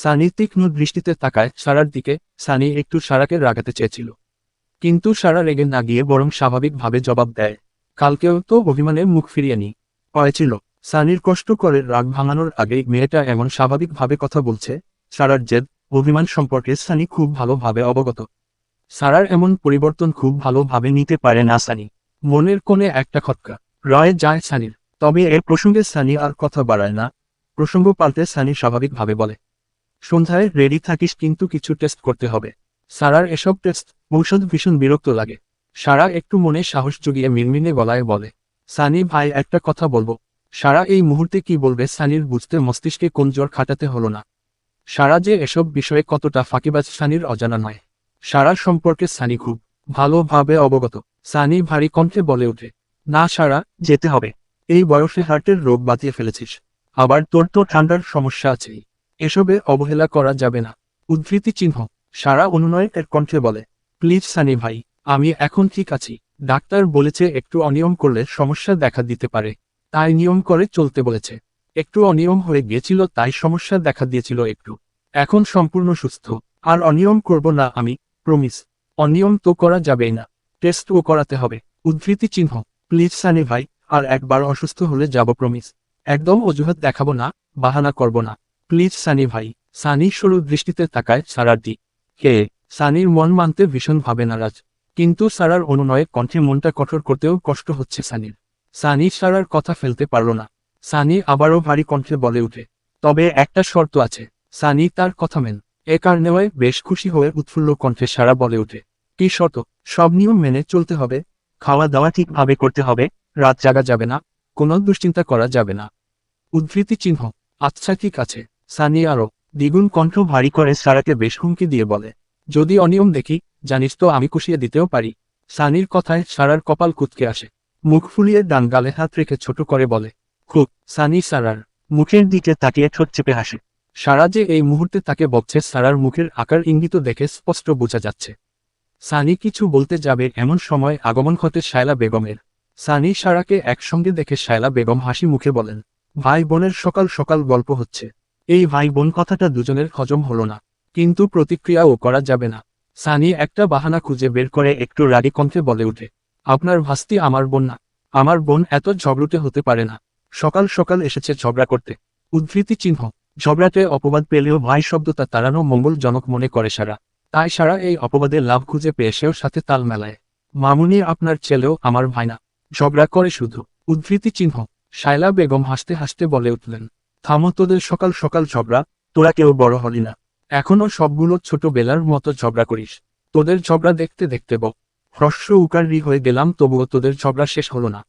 সানি তীক্ষ্ণ দৃষ্টিতে তাকায় সারার দিকে, সানি একটু সারাকে রাগাতে চেয়েছিল। কিন্তু সারা রেগে না গিয়ে বরং স্বাভাবিকভাবে জবাব দেয়, কালকেও তো অভিমানে মুখ ফিরিয়ে নি। হয়েছিল সানির কষ্ট করে রাগ ভাঙানোর আগেই মেয়েটা এমন স্বাভাবিকভাবে কথা বলছে, সারার জেদ, অভিমান সম্পর্কে সানি খুব ভালোভাবে অবগত। সারার এমন পরিবর্তন খুব ভালোভাবে নিতে পারে না সানি। মনের কোণে একটা খটকা, রয়ে যায় সানির। তবে এর প্রসঙ্গে সানি আর কথা বাড়ায় না। প্রসঙ্গ পাল্টে সানি স্বাভাবিকভাবে বলে সন্ধ্যায় রেডি থাকিস কিন্তু কিছু টেস্ট করতে হবে। সারার এসব টেস্ট ঔষধ ভীষণ বিরক্ত লাগে। সারা একটু মনে সাহস জুগিয়ে মিনমিনে গলায় বলে, সানি ভাই, একটা কথা বলব। সারা এই মুহূর্তে কি বলবে সানির বুঝতে মস্তিষ্কে কোন জ্বর খাটাতে হলো না। সারা যে এসব বিষয়ে কতটা ফাঁকিবাজ সানির অজানা নয়। সারা সম্পর্কে সানি খুব ভালোভাবে অবগত। সানি ভারী কণ্ঠে বলে ওঠে, না সারা, যেতে হবে। এই বয়সে হার্টের রোগ বাঁচিয়ে ফেলেছিস। আবার তোর তো ঠান্ডার সমস্যা আছেই। এসবে অবহেলা করা যাবে না। উদ্ধৃতি চিহ্ন, সারা অনুনয় এর কণ্ঠে বলে, প্লিজ সানি ভাই, আমি এখন ঠিক আছি। ডাক্তার বলেছে একটু অনিয়ম করলে সমস্যা দেখা দিতে পারে। তাই নিয়ম করে চলতে বলেছে। একটু অনিয়ম হয়ে গিয়েছিল, তাই সমস্যা দেখা দিয়েছিল একটু। এখন সম্পূর্ণ সুস্থ। আর অনিয়ম করব না আমি, প্রমিস। অনিয়ম তো করা যাবেই না। টেস্টও করাতে হবে। উদ্ধৃতি চিহ্ন, প্লিজ সানি ভাই, আর একবার অসুস্থ হলে যাব প্রমিস। একদম অজুহাত দেখাবো না, বাহানা করব না। প্লিজ সানি ভাই, সানি সরু দৃষ্টিতে তাকায় সারার দি কে? সানির মন মানতে ভীষণভাবে নারাজ। কিন্তু সারার অনুনয়ে কণ্ঠে মনটা কঠোর করতেও কষ্ট হচ্ছে সানির। সানি সারার কথা ফেলতে পারল না। সানি আবারও ভারী কণ্ঠে বলে উঠে তবে একটা শর্ত আছে। সানি তার কথা মেন। এ কারণে বেশ খুশি হয়ে উৎফুল্ল কণ্ঠে সারা বলে উঠে কি শর্ত? সব নিয়ম মেনে চলতে হবে। খাওয়া দাওয়া ঠিকভাবে করতে হবে। রাত জাগা যাবে না। কোনো দুশ্চিন্তা করা যাবে না। উদ্ধৃতি চিহ্ন আচ্ছা ঠিক আছে। সানি আরও, দ্বিগুণ কণ্ঠ ভারী করে সারাকে বেশ হুমকি দিয়ে বলে, যদি অনিয়ম দেখি, জানিস তো আমি কুশিয়ে দিতেও পারি। সানির কথায় সারার কপাল কুতকে আসে। মুখ ফুলিয়ে ডান গালে হাত রেখে ছোট করে বলে, খুব, সানি সারার। মুখের দিকে তাকিয়ে ঠোঁট চেপে হাসে। সারা যে এই মুহূর্তে তাকে বকছে, সারার মুখের আকার ইঙ্গিত দেখে স্পষ্ট বোঝা যাচ্ছে। সানি কিছু বলতে যাবে এমন সময় আগমন ঘটে শায়লা বেগমের। সানি সারাকে একসঙ্গে দেখে শায়লা বেগম হাসি মুখে বলেন, ভাই বোনের সকাল সকাল গল্প হচ্ছে। এই ভাই বোন কথাটা দুজনের হজম হলো না। কিন্তু প্রতিক্রিয়াও করা যাবে না। সানি একটা বাহানা খুঁজে বের করে একটু রাগি কণ্ঠে বলে উঠে আপনার ভাস্তি আমার বোন না। আমার বোন এত ঝগড়ুটে হতে পারে না। সকাল সকাল এসেছে ঝগড়া করতে। উদ্ধৃতি চিহ্ন ঝগড়াতে অপবাদ পেলেও ভাই শব্দটা তাড়ানো মঙ্গলজনক মনে করে সারা। তাই সারা এই অপবাদের লাভ খুঁজে পেয়ে সেও সাথে তাল মেলায়। মামুনি আপনার ছেলেও আমার ভাই না। ঝগড়া করে শুধু। উদ্ধৃতি চিহ্ন, শায়লা বেগম হাসতে হাসতে বলে উঠলেন থামো তোদের সকাল সকাল ঝগড়া, তোরা কেউ বড় হলি না। এখনও সবগুলো ছোটবেলার মতো ঝগড়া করিস। তোদের ঝগড়া দেখতে দেখতে বক হ্রস্ব উকারি হয়ে গেলাম, তবুও তোদের ঝগড়া শেষ হলো না।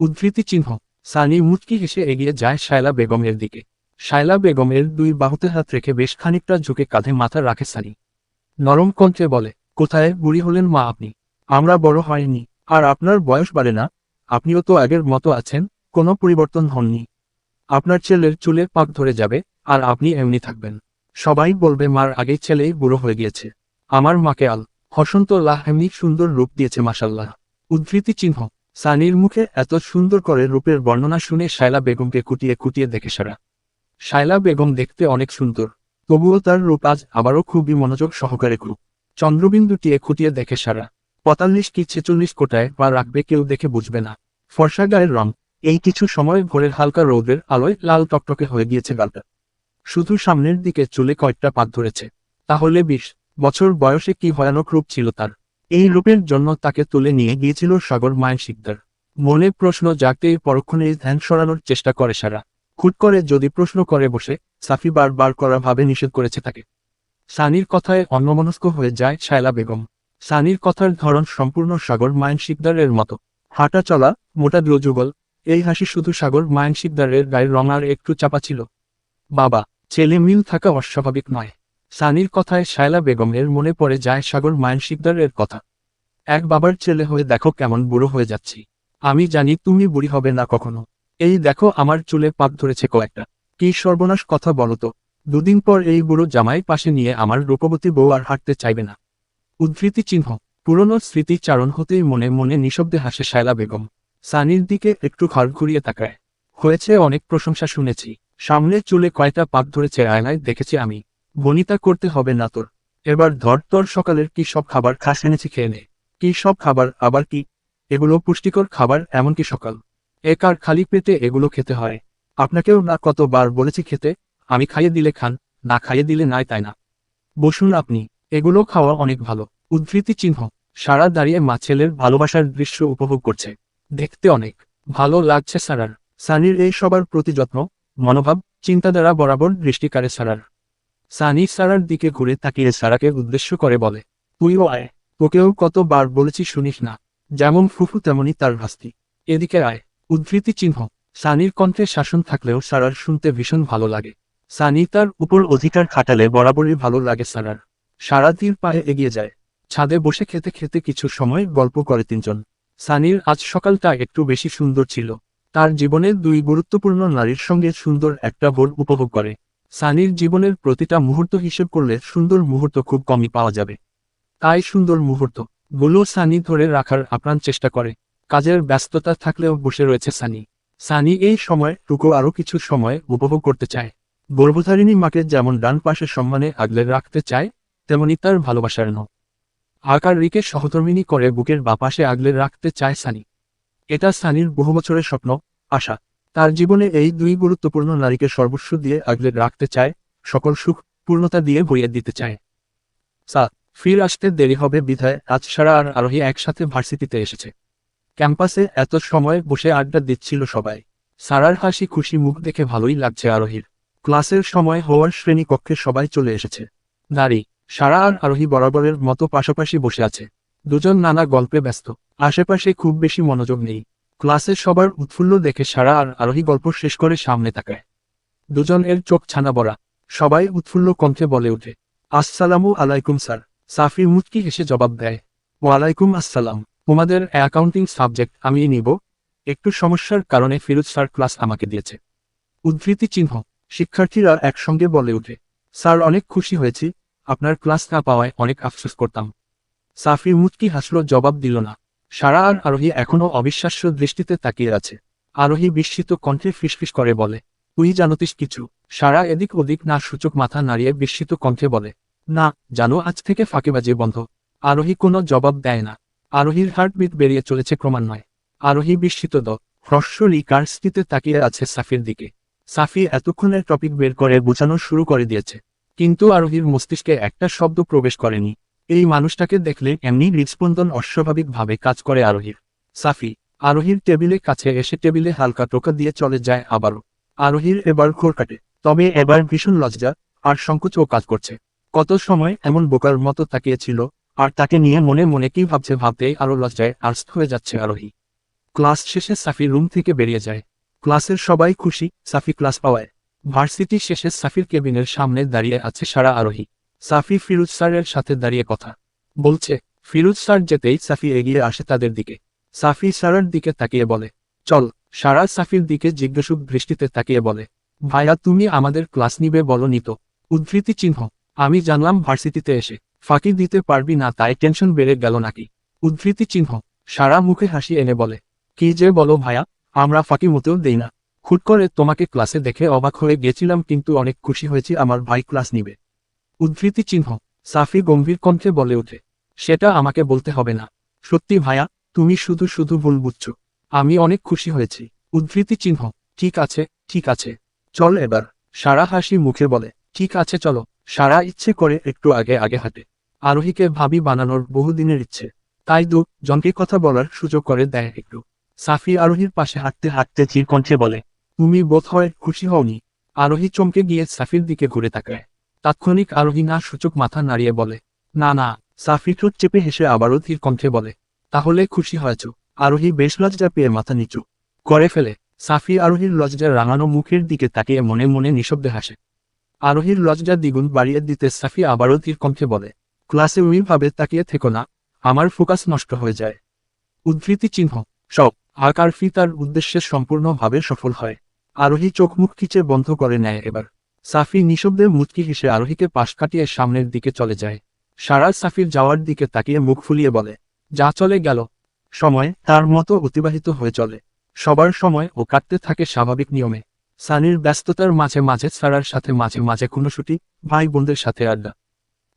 উদ্ধৃতি চিহ্ন, সানি মুচকি হেসে এগিয়ে যায় শায়লা বেগমের দিকে। শায়লা বেগমের দুই বাহুতে হাত রেখে বেশ খানিকটা ঝুঁকে কাঁধে মাথা রাখে সানি। নরম কণ্ঠে বলে, কোথায় বুড়ি হলেন মা আপনি? আমরা বড় হয়নি। আর আপনার বয়স বাড়ে না। আপনিও তো আগের মতো আছেন, কোনো পরিবর্তন হননি। আপনার ছেলের চুলে পাক ধরে যাবে, আর আপনি এমনি থাকবেন। সবাই বলবে, মার আগেই ছেলেই বুড়ো হয়ে গিয়েছে। আমার মাকে আল হসন্তল্লাহ এমনি সুন্দর রূপ দিয়েছে মাসাল্লাহ উদ্ধৃতি চিহ্ন। সানির মুখে এত সুন্দর করে রূপের বর্ণনা শুনে শায়লা বেগমকে কুটিয়ে কুটিয়ে দেখে সারা। শায়লা বেগম দেখতে অনেক সুন্দর। তবুও তার রূপ আজ আবারও খুবই মনোযোগ সহকারে খুব। চন্দ্রবিন্দুটিয়ে খুঁটিয়ে দেখে সারা। পঁয়তাল্লিশ কি ছেচল্লিশ কোটায় বা রাখবে কেউ দেখে বুঝবে না। ফর্সা গায়ের রং। এই কিছু সময় ভোরের হালকা রৌদ্রের আলোয় লাল টকটকে হয়ে গিয়েছে গালটা। শুধু সামনের দিকে চুলে কয়েকটা পাক ধরেছে। তাহলে বিশ বছর বয়সে কি ভয়ানক রূপ ছিল তার? এই রূপের জন্য তাকে তুলে নিয়ে গিয়েছিল সাগর মায়ের শিকদার। মনে প্রশ্ন জাগতেই পরক্ষণে ধ্যান সরানোর চেষ্টা করে সারা। খুট করে যদি প্রশ্ন করে বসে, সাফি বারবার করা ভাবে নিষেধ করেছে তাকে। সানির কথায় অন্যমনস্ক হয়ে যায় শায়লা বেগম। সানির কথার ধরন সম্পূর্ণ সাগর মায়ন শিকদারের মতো। হাঁটা চলা, মোটা দ্রযুগল এই হাসি শুধু সাগর মায়ন শিকদারের গায়ের রং আর একটু চাপা ছিল। বাবা, ছেলে মিল থাকা অস্বাভাবিক নয়। সানির কথায় শায়লা বেগমের মনে পড়ে যায় সাগর মায়ন শিকদারের কথা। এক বাবার ছেলে হয়ে দেখো কেমন বুড়ো হয়ে যাচ্ছি। আমি জানি তুমি বুড়ি হবে না কখনো। এই দেখো আমার চুলে পাক ধরেছে কয়েকটা। কি সর্বনাশ কথা বলো তো। দুদিন পর এই বুড়ো জামাই পাশে নিয়ে আমার রূপবতী বউ আর হাঁটতে চাইবে না। উদ্ধৃতি চিহ্ন, পুরনো স্মৃতিচারণ হতেই মনে মনে নিঃশব্দে হাসে শায়লা বেগম। সানির দিকে একটু ঘর ঘুরিয়ে তাকায়। হয়েছে অনেক প্রশংসা শুনেছি। সামনে চুলে কয়টা পাক ধরেছে আয়নায় দেখেছি আমি। বনিতা, করতে হবে না তোর। এবার ধর, তোর সকালের কি সব খাবার খাস এনেছি খেয়ে নে। কি সব খাবার, আবার কি? এগুলো পুষ্টিকর খাবার, এমনকি সকাল। একার খালি পেটে এগুলো খেতে হয়? আপনাকেও না কতবার বলেছি খেতে? আমি খাইয়ে দিলে খান, না খাইয়ে দিলে নাই তাই না। বসুন আপনি, এগুলো খাওয়া অনেক ভালো। উদ্ধৃতি চিহ্ন। সারা দাঁড়িয়ে মা ছেলের ভালোবাসার দৃশ্য উপভোগ করছে। দেখতে অনেক ভালো লাগছে সারার সানির এই সবার প্রতি যত্ন মনোভাব চিন্তাধারা বরাবর দৃষ্টিকারে সারার সানি সারার দিকে ঘুরে তাকিয়ে সারাকে উদ্দেশ্য করে বলে তুইও আয়। তোকেও কতবার বলেছি শুনিস না। যেমন ফুফু তেমনি তার ভাস্তি। এদিকে আয়। উদ্ধৃতি চিহ্ন। সানির কণ্ঠে শাসন থাকলেও সারার শুনতে ভীষণ ভালো লাগে। সানি তার উপর অধিকার খাটালে বরাবরই ভালো লাগে সারার সারা তীর পায়ে এগিয়ে যায়। ছাদে বসে খেতে খেতে কিছু সময় গল্প করে তিনজন। সানির আজ সকালটা একটু বেশি সুন্দর ছিল। তার জীবনের দুই গুরুত্বপূর্ণ নারীর সঙ্গে সুন্দর একটা ভোর উপভোগ করে। সানির জীবনের প্রতিটা মুহূর্ত হিসেব করলে সুন্দর মুহূর্ত খুব কমই পাওয়া যাবে। তাই সুন্দর মুহূর্তগুলো সানি ধরে রাখার আপ্রাণ চেষ্টা করে। কাজের ব্যস্ততা থাকলেও বসে রয়েছে সানি। সানি এই সময় টুকু আরও কিছু সময় উপভোগ করতে চায়। গর্ভধারিণী মাকে যেমন ডান পাশে সম্মানে আগলে রাখতে চায়, তেমনি তার ভালোবাসার ন আকার রিকে সহধর্মিনী করে বুকের বাপাশে আগলে রাখতে চায় সানি। এটা সানির বহু বছরের স্বপ্ন, আশা। তার জীবনে এই দুই গুরুত্বপূর্ণ নারীকে সর্বস্ব দিয়ে আগলে রাখতে চায়, সকল সুখ পূর্ণতা দিয়ে ভরিয়ে দিতে চায়। সা, ফির আসতে দেরি হবে বিধায় আজ সারা আর আরোহী একসাথে ভার্সিটিতে এসেছে। ক্যাম্পাসে এত সময় বসে আড্ডা দিচ্ছিল সবাই। সারার হাসি খুশি মুখ দেখে ভালোই লাগছে আরোহীর। ক্লাসের সময় হওয়ার শ্রেণি কক্ষে সবাই চলে এসেছে। নারী সারা আর আরোহী বরাবরের মতো পাশাপাশি বসে আছে। দুজন নানা গল্পে ব্যস্ত। আশেপাশে খুব বেশি মনোযোগ নেই। ক্লাসের সবার উৎফুল্ল দেখে সারা আর আরোহী গল্প শেষ করে সামনে তাকায়। দুজন এর চোখ ছানা বড়া। সবাই উৎফুল্ল কণ্ঠে বলে ওঠে, আসসালামু আলাইকুম স্যার। সাফি মুচকি হেসে জবাব দেয়, ওয়ালাইকুম আসসালাম। তোমাদের অ্যাকাউন্টিং সাবজেক্ট আমি নিব। একটু সমস্যার কারণে ফিরোজ স্যার ক্লাস আমাকে দিয়েছে। উদ্ধৃতি চিহ্ন। শিক্ষার্থীরা একসঙ্গে বলে ওঠে, স্যার, অনেক খুশি হয়েছি। আপনার ক্লাস না পাওয়ায় অনেক আফসোস করতাম। সাফি মুচকি হাসলো, জবাব দিল না। সারা আর আরোহী এখনও অবিশ্বাস্য দৃষ্টিতে তাকিয়ে আছে। আরোহী বিস্মিত কণ্ঠে ফিসফিস করে বলে, তুই জানতিস কিছু? সারা এদিক ওদিক না সূচক মাথা নাড়িয়ে বিস্মিত কণ্ঠে বলে, না, জানো, আজ থেকে ফাঁকিবাজি বন্ধ। আরোহী কোনো জবাব দেয় না। আরোহীর হার্টবিট বেরিয়ে চলেছে ক্রমান্বয়ে। আরোহী বিস্মিত দ হ্রস্বরি কার্সটিতে তাকিয়ে আছে সাফির দিকে। সাফি এতক্ষণের টপিক বের করে বোঝানো শুরু করে দিয়েছে। কিন্তু আরোহীর মস্তিষ্কে একটা শব্দ প্রবেশ করেনি। এই মানুষটাকে দেখলে এমনি হৃদস্পন্দন অস্বাভাবিকভাবে কাজ করে আরোহীর। সাফি, আরোহীর টেবিলে কাছে এসে টেবিলে হালকা টোকা দিয়ে চলে যায় আবারও। আরোহীর এবার খোর কাটে, তবে এবার ভীষণ লজ্জা আর সংকোচও কাজ করছে। কত সময় এমন বোকার মতো তাকিয়েছিল, আর তাকে নিয়ে মনে মনে কি ভাবছে ভাবতে আরও লজ্জায় আর্স্ত হয়ে যাচ্ছে আরোহী। ক্লাস শেষে সাফি রুম থেকে বেরিয়ে যায়। ক্লাসের সবাই খুশি, সাফি ক্লাস পাওয়ায়। ভার্সিটি শেষে সাফির কেবিনের সামনে দাঁড়িয়ে আছে সারা আরোহী। সাফি ফিরুজ স্যারের সাথে দাঁড়িয়ে কথা বলছে, ফিরুজ স্যার যেতেই সাফি এগিয়ে আসে তাদের দিকে। সাফি সারার দিকে তাকিয়ে বলে, চল, সারা সাফির দিকে জিজ্ঞাসুক দৃষ্টিতে তাকিয়ে বলে, ভাইয়া তুমি আমাদের ক্লাস নিবে বলো নিত। উদ্ধৃতি চিহ্ন, আমি জানলাম ভার্সিটিতে এসে, ফাঁকি দিতে পারবি না তাই টেনশন বেড়ে গেল নাকি? উদ্ধৃতি চিহ্ন, সারা মুখে হাসি এনে বলে, কি যে বলো ভাইয়া, আমরা ফাঁকি মতেও দেই না। হুট করে তোমাকে ক্লাসে দেখে অবাক হয়ে গেছিলাম কিন্তু অনেক খুশি হয়েছি, আমার ভাই ক্লাস নিবে। উদ্ধৃতি চিহ্ন, সাফি গম্ভীর কণ্ঠে বলে ওঠে, সেটা আমাকে বলতে হবে না। সত্যি ভাইয়া, তুমি শুধু শুধু ভুল বুঝছ। আমি অনেক খুশি হয়েছি। উদ্ধৃতি চিহ্ন, ঠিক আছে ঠিক আছে। চল এবার, সারা হাসি মুখে বলে, ঠিক আছে, চলো। সারা ইচ্ছে করে একটু আগে আগে হাঁটে। আরোহীকে ভাবি বানানোর বহুদিনের ইচ্ছে। তাই দু, জনকে কথা বলার সুযোগ করে দেয় একটু। সাফি আরোহীর পাশে হাঁটতে হাঁটতে চির কণ্ঠে বলে তুমি বোধ হয় খুশি হওনি। আরোহী চমকে গিয়ে সাফির দিকে ঘুরে তাকায়। তাৎক্ষণিক আরোহী না সূচক মাথা নাড়িয়ে বলে, না না। সাফি ঠোঁট চেপে হেসে আবারও ধীর কণ্ঠে বলে, তাহলে খুশি হয়েছ। আরোহী বেশ লজ্জা পেয়ে মাথা নিচু করে ফেলে। সাফি আরোহীর লজ্জা রাঙানো মুখের দিকে তাকিয়ে মনে মনে নিঃশব্দে হাসে। আরোহীর লজ্জা দ্বিগুণ বাড়িয়ে দিতে সাফি আবারও ধীর কণ্ঠে বলে, ক্লাসে উইভাবে তাকিয়ে থেকো না, আমার ফোকাস নষ্ট হয়ে যায়। উদ্ধৃতি চিহ্ন, সব, আকার ফি তার উদ্দেশ্যে সম্পূর্ণভাবে সফল হয়। আরোহী চোখ মুখ খিচে বন্ধ করে নেয় এবার। সাফি নিঃশব্দে মুচকি হেসে আরোহীকে পাশ কাটিয়ে সামনের দিকে চলে যায়। সারা সাফির যাওয়ার দিকে তাকিয়ে মুখ ফুলিয়ে বলে, যা চলে গেল। সময় তার মতো অতিবাহিত হয়ে চলে। সবার সময় ও কাটতে থাকে স্বাভাবিক নিয়মে। সানির ব্যস্ততার মাঝে মাঝে সারার সাথে মাঝে মাঝে খুনোশুটি ভাই বোনদের সাথে আড্ডা।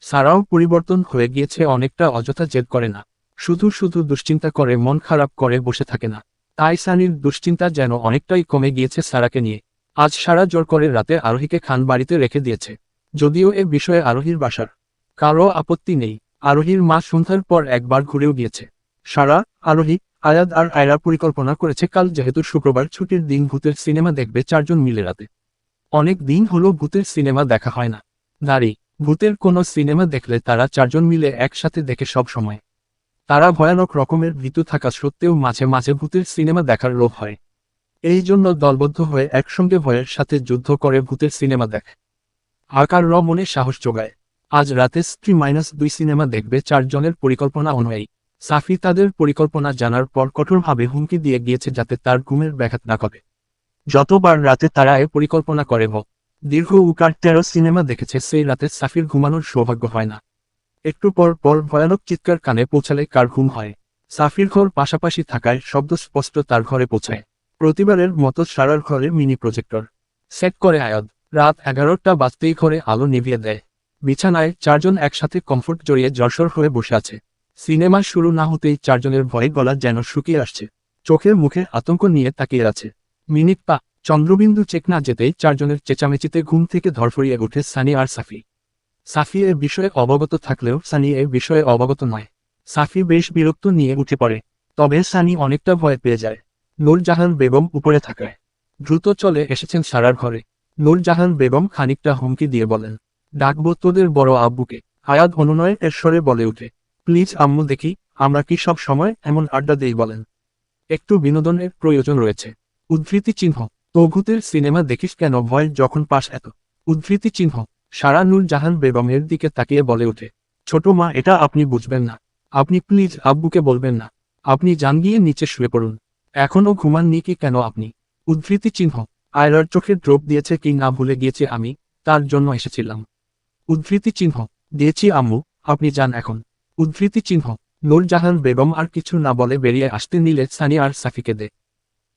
সারাও পরিবর্তন হয়ে গিয়েছে, অনেকটা অযথা জেদ করে না। শুধু শুধু দুশ্চিন্তা করে, মন খারাপ করে বসে থাকে না। তাই সানির দুশ্চিন্তা যেন অনেকটাই কমে গিয়েছে সারাকে নিয়ে। আজ সারা জোর করে রাতে আরোহীকে খান বাড়িতে রেখে দিয়েছে। যদিও এ বিষয়ে আরোহীর বাসার কারও আপত্তি নেই, আরোহীর মা সন্ধ্যার পর একবার ঘুরেও গিয়েছে। সারা, আরোহী, আয়াদ আর আয়রা পরিকল্পনা করেছে কাল যেহেতু শুক্রবার ছুটির দিন ভূতের সিনেমা দেখবে চারজন মিলে রাতে। অনেক দিন হলো ভূতের সিনেমা দেখা হয় না। নারী, ভূতের কোনো সিনেমা দেখলে তারা চারজন মিলে একসাথে দেখে সব সময়। তারা ভয়ানক রকমের ভীতু থাকা সত্ত্বেও মাঝে মাঝে ভূতের সিনেমা দেখার লোভ হয়। এই জন্য দলবদ্ধ হয়ে একসঙ্গে ভয়ের সাথে যুদ্ধ করে ভূতের সিনেমা দেখে। আকার র মনে সাহস যোগায়। আজ রাতে স্ত্রী মাইনাস দুই সিনেমা দেখবে চারজনের পরিকল্পনা অনুযায়ী। সাফি তাদের পরিকল্পনা জানার পর কঠোরভাবে হুমকি দিয়ে গিয়েছে যাতে তার ঘুমের ব্যাঘাত না করে যতবার রাতে তারা এ পরিকল্পনা করে হোক, দীর্ঘ উকার তেরো সিনেমা দেখেছে, সেই রাতে সাফির ঘুমানোর সৌভাগ্য হয় না। একটু পর পর ভয়ানক চিৎকার কানে পৌঁছালে কার ঘুম হয়। সাফির ঘর পাশাপাশি থাকায় শব্দ স্পষ্ট তার ঘরে পৌঁছায়। প্রতিবারের মতো সারার ঘরে মিনি প্রজেক্টর। সেট করে আয়াদ রাত এগারোটা বাজতেই ঘরে আলো নিভিয়ে দেয়। বিছানায় চারজন একসাথে কমফোর্ট জড়িয়ে জর্সর হয়ে বসে আছে। সিনেমা শুরু না হতেই চারজনের ভয়ে গলা যেন শুকিয়ে আসছে। চোখের মুখে আতঙ্ক নিয়ে তাকিয়ে আছে। মিনিট পা। চন্দ্রবিন্দু চেক না যেতেই চারজনের চেঁচামেচিতে ঘুম থেকে ধরফরিয়ে ওঠে সানি আর সাফি। সাফি এর বিষয়ে অবগত থাকলেও সানি এর বিষয়ে অবগত নয়। সাফি বেশ বিরক্ত নিয়ে উঠে পড়ে। তবে সানি অনেকটা ভয় পেয়ে যায়। নূরজাহান বেগম উপরে থাকায়। দ্রুত চলে এসেছেন সারার ঘরে। নূরজাহান বেগম খানিকটা হুমকি দিয়ে বলেন, ডাকবো তোদের বড় আব্বুকে। আয়াদ অনুনয়ে এর বলে উঠে প্লিজ আম্মু দেখি, আমরা কি সব সময় এমন আড্ডা দেই বলেন? একটু বিনোদনের প্রয়োজন রয়েছে। উদ্ধৃতি চিহ্ন তৌভূতের সিনেমা দেখিস কেন ভয় যখন পাস এত। উদ্ধৃতি চিহ্ন সারা নূর জাহান বেগমের দিকে তাকিয়ে বলে ওঠে, ছোট মা, এটা আপনি বুঝবেন না। আপনি প্লিজ আব্বুকে বলবেন না। আপনি যান গিয়ে নিচে শুয়ে পড়ুন। এখনও ঘুমাননি কি কেন আপনি? উদ্ধৃতি চিহ্ন, আয়রার চোখে ড্রপ দিয়েছে কি না ভুলে গিয়েছে আমি, তার জন্য এসেছিলাম। উদ্ধৃতি চিহ্ন, দিয়েছি আম্মু, আপনি যান এখন। উদ্ধৃতি চিহ্ন নূরজাহান বেগম আর কিছু না বলে বেরিয়ে আসতে নিলে সানি আর সাফিকে দে।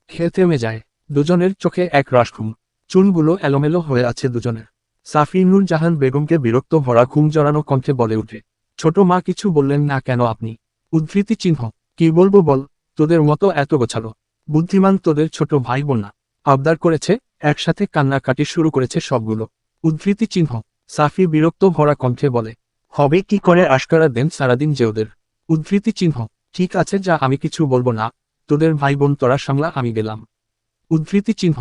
খেয়ে থেমে যায়, দুজনের চোখে এক রাসঘুম। চুলগুলো এলোমেলো হয়ে আছে দুজনের। সাফি জাহান বেগমকে বিরক্ত ভরা ঘুম জড়ানো কণ্ঠে বলে উঠে, ছোট মা, কিছু বললেন না কেন আপনি? উদ্ধৃতি চিহ্ন, কি বলব বল, তোদের মতো এত গোছালো, বুদ্ধিমান তোদের ছোট ভাই বোন না। আবদার করেছে, একসাথে কান্নাকাটি শুরু করেছে সবগুলো। উদ্ধৃতি চিহ্ন, সাফি বিরক্ত ভরা কণ্ঠে বলে, হবে কি করে আশকারা দেন সারাদিন যে ওদের? উদ্ধৃতি চিহ্ন, ঠিক আছে যা আমি কিছু বলব না, তোদের ভাই বোন তোরা সামলা, আমি গেলাম। উদ্ধৃতি চিহ্ন